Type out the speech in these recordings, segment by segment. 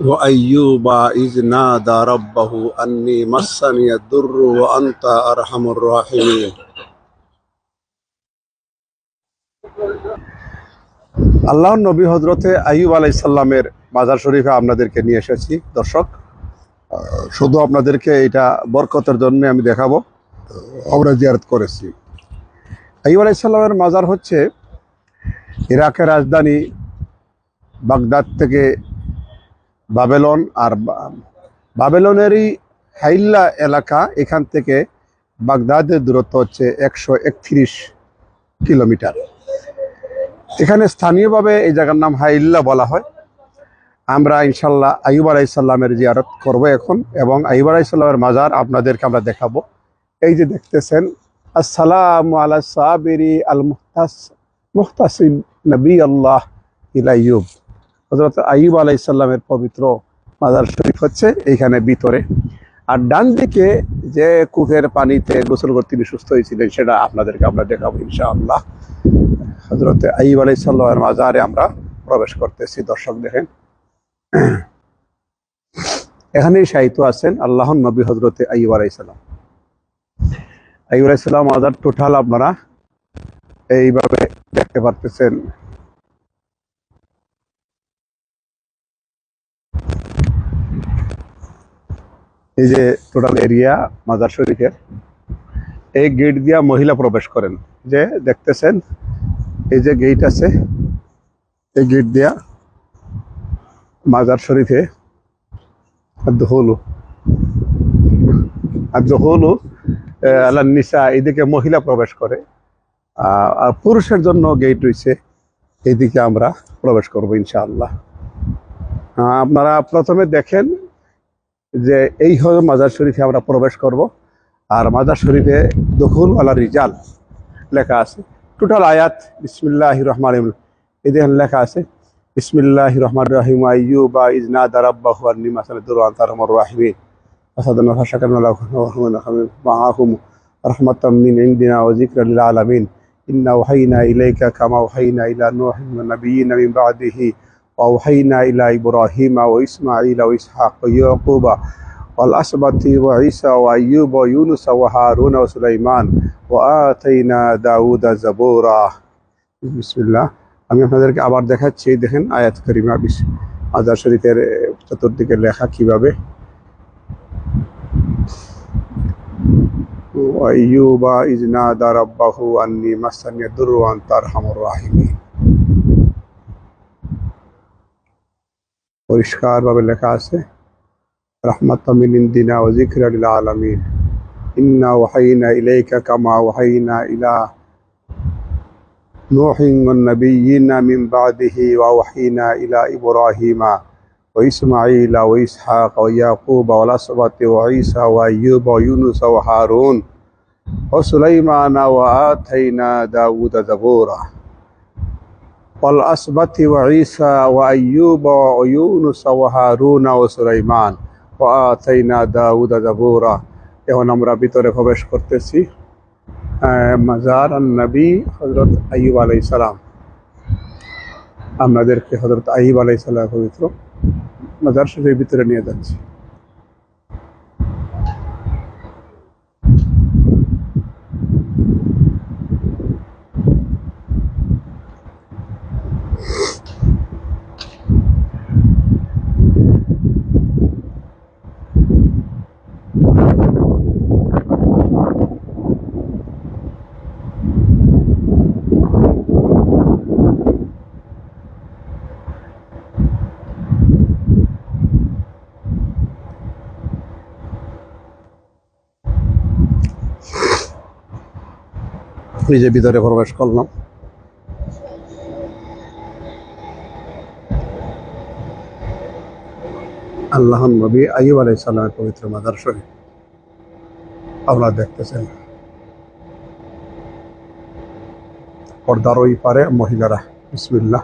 وأيوب إذ نادى ربه أني مسني الضر وأنت أرحم الراحمين আল্লাহ নবী হজরতে আইয়ুব আলাইসাল্লামের মাজার শরীফে আপনাদেরকে নিয়ে এসেছি দর্শক আহ, শুধু আপনাদেরকে এটা বরকতের জন্য আমি দেখাবো। আমরা জিয়ারত করেছি। আইয়ুব আলাইসাল্লামের মাজার হচ্ছে ইরাকের রাজধানী বাগদাদ থেকে বাবেলন আর বাবেলনেরই হাইল্লা এলাকা এখান থেকে বাগদাদের দূরত্ব হচ্ছে একশো একত্রিশ কিলোমিটার। এখানে স্থানীয়ভাবে এই জায়গার নাম হাইল্লা বলা হয়। আমরা ইনশাল্লাহ আইব আলাইসাল্লামের জিয়ারত করব এখন এবং আইব আলাইসাল্লামের মাজার আপনাদেরকে আমরা দেখাবো। এই যে দেখতেছেন, আসসালামু আলা সাবিরি আল মুহতাস, মুহতাসিন নবী আল্লাহ ইলাইয়ুব হজরত আইব আলাইসাল্লামের পবিত্র মাজার শরীফ হচ্ছে এইখানে ভিতরে। আর ডান দিকে যে কূপের পানিতে গোসল করতে তিনি সুস্থ হয়েছিলেন সেটা আপনাদেরকে আমরা দেখাবো ইনশাআল্লাহ। হজরত আইব আলাইসাল্লামের মাজারে আমরা প্রবেশ করতেছি, দর্শক দেখেন। এখানেই সাহিত্য আছেন আল্লাহ নবী হজরতে আইব আলাইসাল্লাম আইব আলাইসাল্লাম মাজার টোটাল আপনারা এইভাবে দেখতে পারতেছেন। এই যে টোটাল এরিয়া মাজার শরীফের, এই গেট দিয়া মহিলা প্রবেশ করেন। যে দেখতেছেন, এই যে গেট আছে, এই গেট দিয়া মাজার শরীফে আর হলো আল্লাহ নিসা এদিকে মহিলা প্রবেশ করে। আর পুরুষের জন্য গেট রয়েছে, এইদিকে আমরা প্রবেশ করব ইনশাআল্লাহ। আপনারা প্রথমে দেখেন যে এই হলো মাজার শরীফে আমরা প্রবেশ করব। আর মাজার শরীফে দখুল আলা রিজাল লেখা আছে। টোটাল আয়াত বিসমিল্লাহ রহমান রহিম। এই লেখা আছে বিসমিল্লাহ রহমান রাহিম আইয়ুব ইজনা দারাব্বাহু আন্নি মাসালাদুর আনতারহমর রাহিমিন আসাদানা ফাশাকান মাআহুম রাহমাতাম মিন ইনদিনা ওয়া যিকরা লিল আলামিন ইন্না ওহাইনা ইলাইকা কামা ওহাইনা ইলা নূহিন ওয়া নাবিয়িনা মিন বাদিহি ওয়া ওহাইনা ইলা ইব্রাহিম ওয়া ইসমাঈল ওয়া ইসহাক ওয়া ইয়াকুব ওয়াল আসবাতি ওয়া ঈসা ওয়া আইয়ুব ওয়া ইউনুস ওয়া হারুন ওয়া সুলাইমান ওয়া আতাইনা দাউদা যাবুরা বিসমিল্লাহ আমি আপনাদেরকে আবার দেখাচ্ছি, দেখেন আয়াত করিমা বিশ আজার শরীফের চতুর্দিকে লেখা কীভাবে। পরিষ্কার ভাবে পরিষ্কারভাবে লেখা আছে রহমাতামিন ইন্না ওহাইনা ইলাইকা কামা ওহাইনা ইলা ইসহাক ওয়া ইয়াকুবা ওয়া আসবাতি ওয়া ঈসা ওয়া আইয়ুবা ওয়া ইউনুস ওয়া হারুন ওয়া সুলাইমানা ওয়া আতাইনা দাউদা জাবুরা والأسبط وعيسى وأيوب ويونس وهارون وسليمان وآتينا داود زبورا এখন আমরা ভিতরে প্রবেশ করতেছি আহ, মাজার নবী হজরত আইব আলাই সালাম। আপনাদেরকে হজরত আইব আলাই সালাম পবিত্র মাজার শরীফের ভিতরে নিয়ে যাচ্ছি। ফ্রিজের ভিতরে প্রবেশ করলাম। আল্লাহ নবী আইব আলাই সালামের পবিত্র মাদার শরীর আপনারা দেখতেছেন। পর্দার ওই পারে মহিলারা, বিসমিল্লাহ।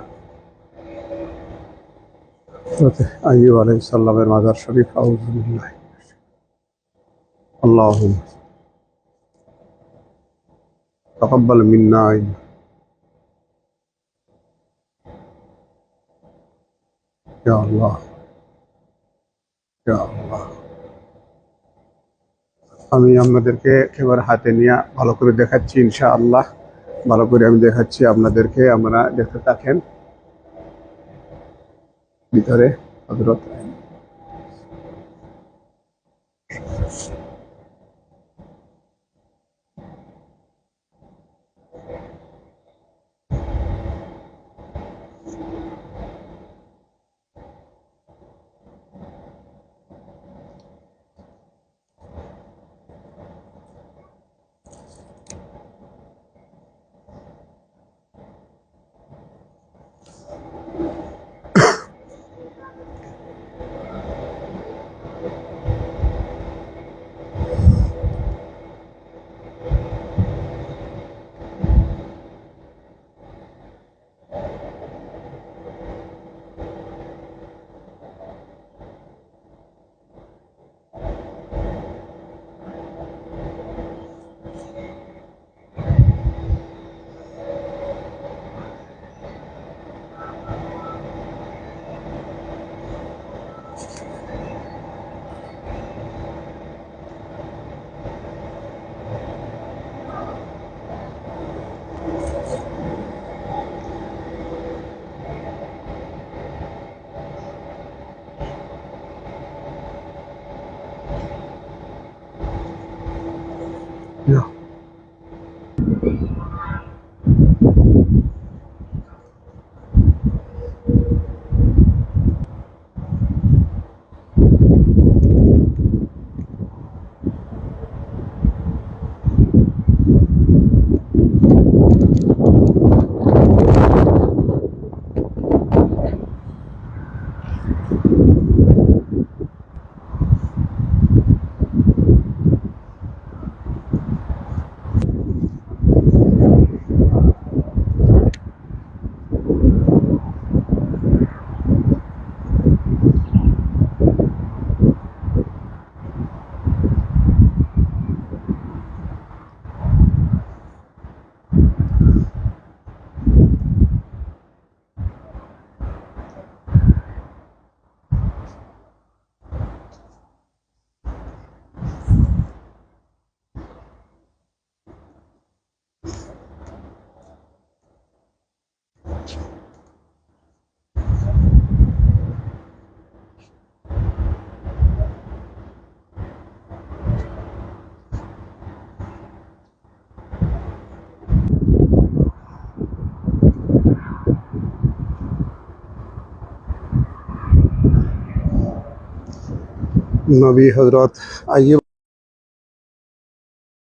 আইব আলাই সাল্লামের মাদার শরীফ আউজুল্লাহ আল্লাহ تقبل منا يا الله يا الله আমি আপনাদেরকে এবার হাতে নিয়ে ভালো করে দেখাচ্ছি ইনশাআল্লাহ ভালো করে আমি দেখাচ্ছি আপনাদেরকে আপনারা দেখতে থাকেন ভিতরে হজরত Yeah. নবী হজরত আইয়ুব